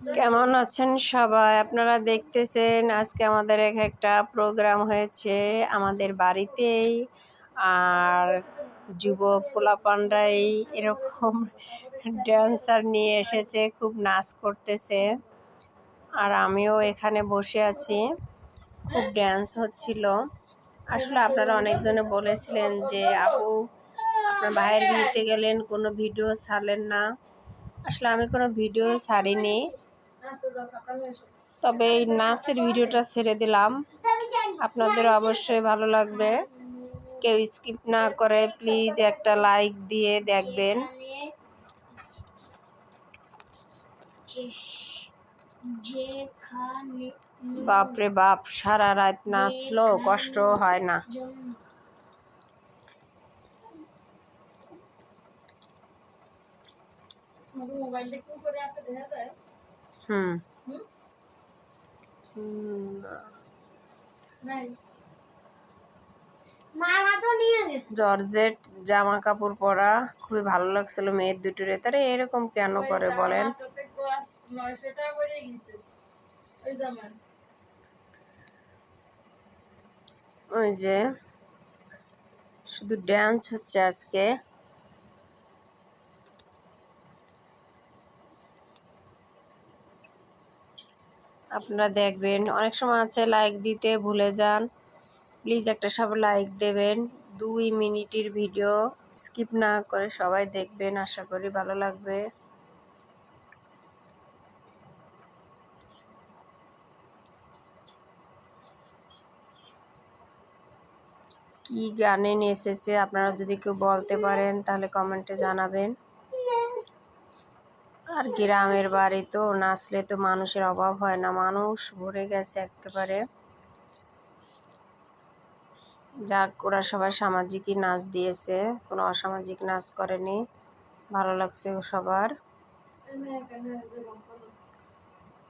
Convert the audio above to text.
কেমন আছেন সবাই? আপনারা দেখতেছেন আজকে আমাদের এক একটা প্রোগ্রাম হয়েছে আমাদের বাড়িতেই। আর যুবক পোলাপানরাই এরকম ড্যান্সার নিয়ে এসেছে, খুব নাচ করতেছে। আর আমিও এখানে বসে আছি। খুব ড্যান্স হচ্ছিল। আসলে আপনারা অনেকজনে বলেছিলেন যে, আপু, আপনার ভাইয়ের বিয়েতে গেলেন, কোনো ভিডিও ছাড়লেন না। আসলে আমি কোনো ভিডিও ছাড়িনি। তবে এই নাচের ভিডিওটা ছেড়ে দিলাম। আপনাদের অবশ্যই ভালো লাগবে। কেউ স্কিপ না করে প্লিজ একটা লাইক দিয়ে দেখবেন। বাপরে বাপ, সারা রাত নাচলো, কষ্ট হয় না। হুম গেছে জর্জেট জামা কাপড় পরা খুবই ভালো লাগছিল মেয়ের দুটোরে তারা এরকম কেন করে বলেন? ওই যে শুধু ড্যান্স হচ্ছে আজকে। আপনারা দেখবেন। অনেক সময় আছে লাইক দিতে ভুলে যান। প্লিজ একটা সব লাইক দেবেন। দুই মিনিটের ভিডিও স্কিপ না করে সবাই দেখবেন। আশা করি ভালো লাগবে। কি গানে এসেছে আপনারা যদি কেউ বলতে পারেন, তাহলে কমেন্টে জানাবেন। আর গ্রামের বাড়ি তো নাচলে তো মানুষের অভাব হয় না, মানুষ ভরে গেছে একেবারে। যাক, ওরা সবাই সামাজিকই নাচ দিয়েছে, কোনো অসামাজিক নাচ করেনি, ভালো লাগছে সবার।